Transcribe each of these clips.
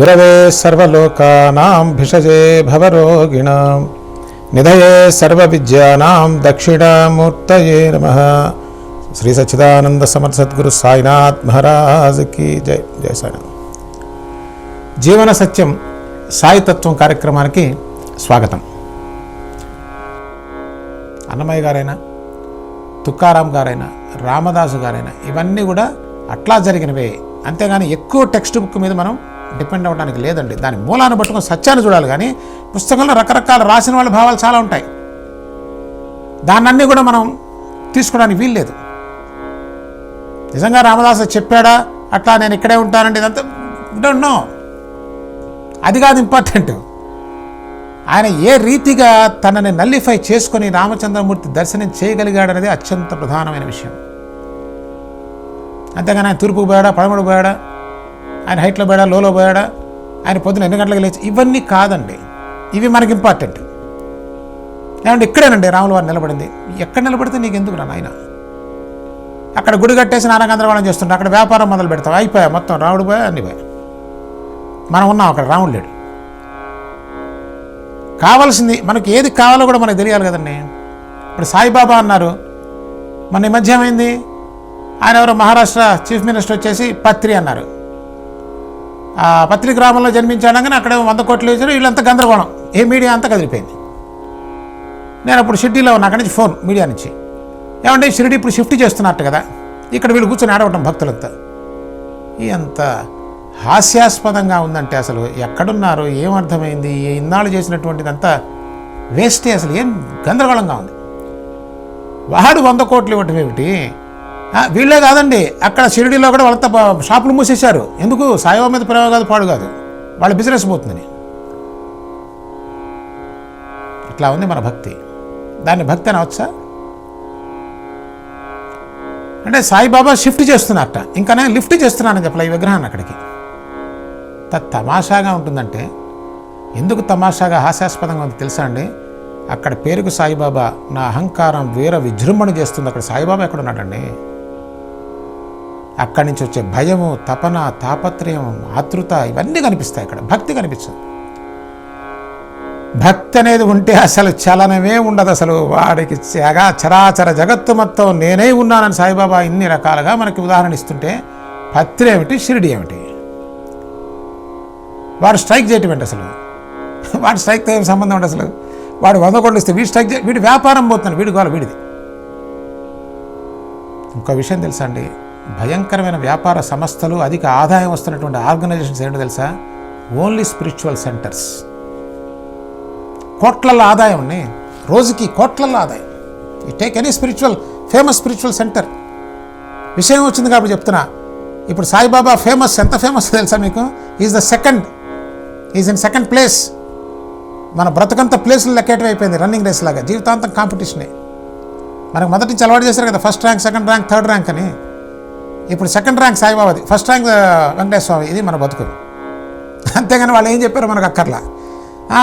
గురవే సర్వలోకానాం భిషజే భవరోగిణాం. నిధయే సర్వవిద్యానాం దక్షిణామూర్తయే నమ. శ్రీ సచ్చిదానంద సమర్ సద్గురు సాయినాథ్ మహారాజ్కి జై జై సాయినాథ్. జీవన సత్యం సాయితత్వం కార్యక్రమానికి స్వాగతం. అన్నమయ్య గారైనా తుక్కారాం గారైనా రామదాసు గారైనా ఇవన్నీ కూడా అట్లా జరిగినవే. అంతేగాని ఎక్కువ టెక్స్ట్ బుక్ మీద మనం డిపెండ్ అవ్వడానికి లేదండి. దాని మూలాన్ని పట్టుకొని సత్యాన్ని చూడాలి కానీ పుస్తకంలో రకరకాల రాసిన వాళ్ళ భావాలు చాలా ఉంటాయి. దాన్నన్నీ కూడా మనం తీసుకోవడానికి వీల్లేదు నిజంగా రామదాసు చెప్పాడా? అట్లా నేను ఇక్కడే ఉంటానండి ఇదంతా డోంట్ నో అది కాదు ఇంపార్టెంట్ ఆయన ఏ రీతిగా తనని నల్లిఫై చేసుకొని రామచంద్రమూర్తి దర్శనం చేయగలిగాడనేది అత్యంత ప్రధానమైన విషయం. అంతేగాని ఆయన తూర్పుకు పోయాడా? పడమడు పోయాడా? ఆయన హైట్లో పోయాడా లోలో పోయాడా? ఆయన పొద్దున ఎన్ని గంటలకు లేచి? ఇవన్నీ కాదండి. ఇవి మనకి ఇంపార్టెంట్ ఏమంటే ఇక్కడేనండి రాముల వారు నిలబడింది. ఎక్కడ నిలబడితే నీకు ఎందుకు రా నాయన? అక్కడ గుడి కట్టేసి నానా చేస్తుంటా చేస్తుంటే అక్కడ వ్యాపారం మొదలు పెడతావు. అయిపోయా మొత్తం. రాముడు పోయా అన్ని పోయా. మనం ఉన్నాం అక్కడ రాముడు లేడు. కావాల్సింది మనకి ఏది కావాలో కూడా మనకు తెలియాలి కదండి. ఇప్పుడు సాయిబాబా అన్నారు. మన ఈ మధ్య ఏమైంది? ఆయన ఎవరో మహారాష్ట్ర చీఫ్ మినిస్టర్ వచ్చేసి పత్రి అన్నారు. పత్రి గ్రామంలో జన్మించానగానే అక్కడ వంద కోట్లు వేసారు వీళ్ళంతా గందరగోళం. ఏ మీడియా అంతా కదిలిపోయింది. నేను అప్పుడు షిర్డీలో ఉన్నా అక్కడి నుంచి ఫోన్ మీడియా నుంచి. ఏమంటే షిరిడి ఇప్పుడు షిఫ్ట్ చేస్తున్నట్టు కదా. ఇక్కడ వీళ్ళు కూర్చొని ఆడవటం భక్తులంతా. ఎంత హాస్యాస్పదంగా ఉందంటే అసలు ఎక్కడున్నారు? ఏం అర్థమైంది? ఏ ఇన్నాళ్ళు చేసినటువంటిదంతా వేస్టే అసలు. ఏం గందరగోళంగా ఉంది. వాడు వంద కోట్లు ఇవ్వటం ఏమిటి? వీళ్ళే కాదండి. అక్కడ షిరిడీలో కూడా వాళ్ళతో షాపులు మూసేశారు. ఎందుకు? సాయిబాబా మీద ప్రేమ కాదు పాడు కాదు. వాళ్ళ బిజినెస్ పోతుందని. ఇట్లా ఉంది మన భక్తి. దాన్ని భక్తి అనవచ్చా? అంటే సాయిబాబా షిఫ్ట్ చేస్తున్నారట. ఇంకా నేను లిఫ్ట్ చేస్తున్నానని చెప్పలే ఈ విగ్రహాన్ని అక్కడికి. త- తమాషాగా ఉంటుందంటే ఎందుకు తమాషాగా హాస్యాస్పదంగా ఉంది తెలుసా అండి? అక్కడ పేరుకు సాయిబాబా నా అహంకారం వీర విజృంభణ చేస్తుంది. అక్కడ సాయిబాబా ఎక్కడ ఉన్నాడండి అక్కడి నుంచి వచ్చే భయము తపన తాపత్రయం ఆతృత ఇవన్నీ కనిపిస్తాయి అక్కడ. భక్తి కనిపించదు. భక్తి అనేది ఉంటే అసలు చలనమే ఉండదు అసలు. వాడికి చగా చరాచర జగత్తు మొత్తం నేనే ఉన్నానని సాయిబాబా ఇన్ని రకాలుగా మనకి ఉదాహరణ ఇస్తుంటే పత్రి ఏమిటి షిరిడి ఏమిటి? వాడు స్ట్రైక్ చేయటం ఏంటి అసలు? వాడు స్ట్రైక్తో ఏం సంబంధం ఉండదు అసలు? వాడు వంద కోట్లు ఇస్తే వీడు స్ట్రైక్ చే- వీడి వ్యాపారం పోతున్నాడు వీడి గోల వీడిది. ఇంకో విషయం తెలుసా అండి? భయంకరమైన వ్యాపార సంస్థలు అధిక ఆదాయం వస్తున్నటువంటి ఆర్గనైజేషన్స్ ఏంటో తెలుసా? Only spiritual centres. కోట్లల ఆదాయం రోజుకి కోట్లల ఆదాయం. ఈ take any spiritual famous spiritual centre విషయం వచ్చింది కాబట్టి చెప్తున్నా. ఇప్పుడు సాయిబాబా ఫేమస్ ఎంత ఫేమస్ తెలుసా మీకు? Is the second is in second place మన బ్రతకంత ప్లేసులు లెక్కేయటం అయిపోయింది రన్నింగ్ రేస్ లాగా జీవితాంతం కాంపిటీషనే మనకు మొదటి నుంచి అలవాటు చేశారు కదా first rank second rank third rank అని. ఇప్పుడు second rank సాయిబాబాది. First rank uh, Venkateswara Swamy. ఇది మన బతుకు. అంతేగాని వాళ్ళు ఏం చెప్పారు మనకు అక్కర్లా.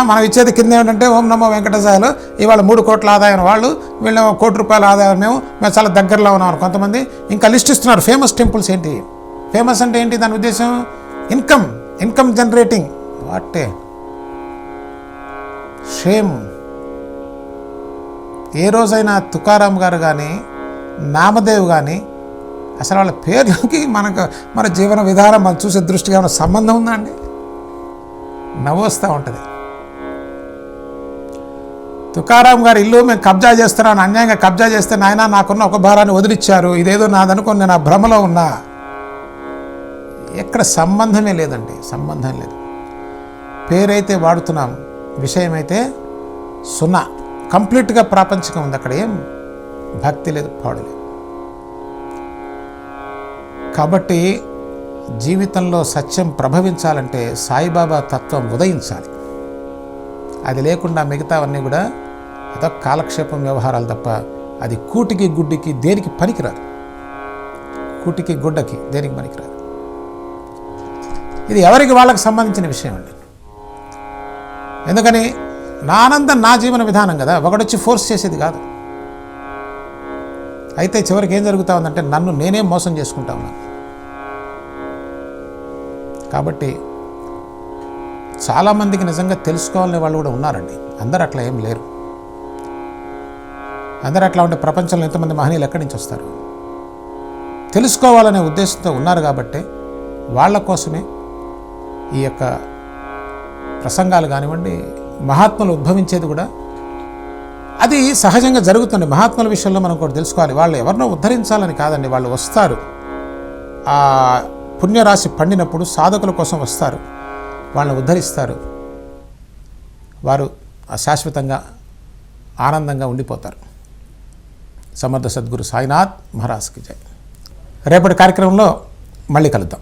మనం ఇచ్చేది కింద ఏంటంటే ఓం నమో వెంకటేశాయలు. ఇవాళ మూడు కోట్ల ఆదాయం వాళ్ళు వీళ్ళు కోటి రూపాయల ఆదాయం మేము మేము చాలా దగ్గరలో ఉన్నాం కొంతమంది. ఇంకా లిస్ట్ ఇస్తున్నారు. ఫేమస్ టెంపుల్స్ ఏంటి? ఫేమస్ అంటే ఏంటి దాని ఉద్దేశం? Income income generating what a shame ఏ రోజైనా తుకారాం గారు కానీ నామదేవ్ కానీ అసలు వాళ్ళ పేర్లకి మనకు మన జీవన విధానం మనం చూసే దృష్టిగా ఏమైనా సంబంధం ఉందా అండి? నవ్వు వస్తూ ఉంటుంది. తుకారాం గారి ఇల్లు మేము కబ్జా చేస్తున్నాను అన్యాయంగా కబ్జా చేస్తే నాయన నాకున్న ఒక భారాన్ని వదిలిచ్చారు ఇదేదో నాదనుకొని నేను ఆ భ్రమలో ఉన్నా. ఎక్కడ సంబంధమే లేదండి సంబంధం లేదు. పేరైతే వాడుతున్నాం విషయం అయితే సున్నా. కంప్లీట్గా ప్రాపంచికం ఉంది అక్కడ ఏం భక్తి లేదు పాడు లేదు. కాబట్టి జీవితంలో సత్యం ప్రభవించాలంటే సాయిబాబా తత్వం ఉదయించాలి. అది లేకుండా మిగతావన్నీ కూడా అదొక కాలక్షేపం వ్యవహారాలు తప్ప అది కూటికి గుడ్డికి దేనికి పనికిరాదు. కూటికి గుడ్డకి దేనికి పనికిరాదు. ఇది ఎవరికి వాళ్ళకి సంబంధించిన విషయం అండి. ఎందుకని? నా ఆనందం నా జీవన విధానం కదా. ఒకడొచ్చి ఫోర్స్ చేసేది కాదు. అయితే చివరికి ఏం జరుగుతూ ఉందంటే నన్ను నేనే మోసం చేసుకుంటా ఉన్నాను కాబట్టి చాలామందికి నిజంగా తెలుసుకోవాలనే వాళ్ళు కూడా ఉన్నారండి. అందరు అట్లా ఏం లేరు. అందరు అట్లా ఉంటే ప్రపంచంలో ఎంతమంది మహనీయులు ఎక్కడి నుంచి వస్తారు? తెలుసుకోవాలనే ఉద్దేశంతో ఉన్నారు కాబట్టి వాళ్ళ కోసమే ఈ యొక్క ప్రసంగాలు కానివ్వండి మహాత్ములు ఉద్భవించేది కూడా అది సహజంగా జరుగుతుంది. మహాత్ముల విషయంలో మనం కూడా తెలుసుకోవాలి. వాళ్ళు ఎవరినో ఉద్ధరించాలని కాదండి. వాళ్ళు వస్తారు. ఆ పుణ్యరాశి పండినప్పుడు సాధకుల కోసం వస్తారు. వాళ్ళని ఉద్ధరిస్తారు. వారు శాశ్వతంగా ఆనందంగా ఉండిపోతారు. సమర్థ సద్గురు సాయినాథ్ మహారాజ్కి జై. రేపటి కార్యక్రమంలో మళ్ళీ కలుద్దాం.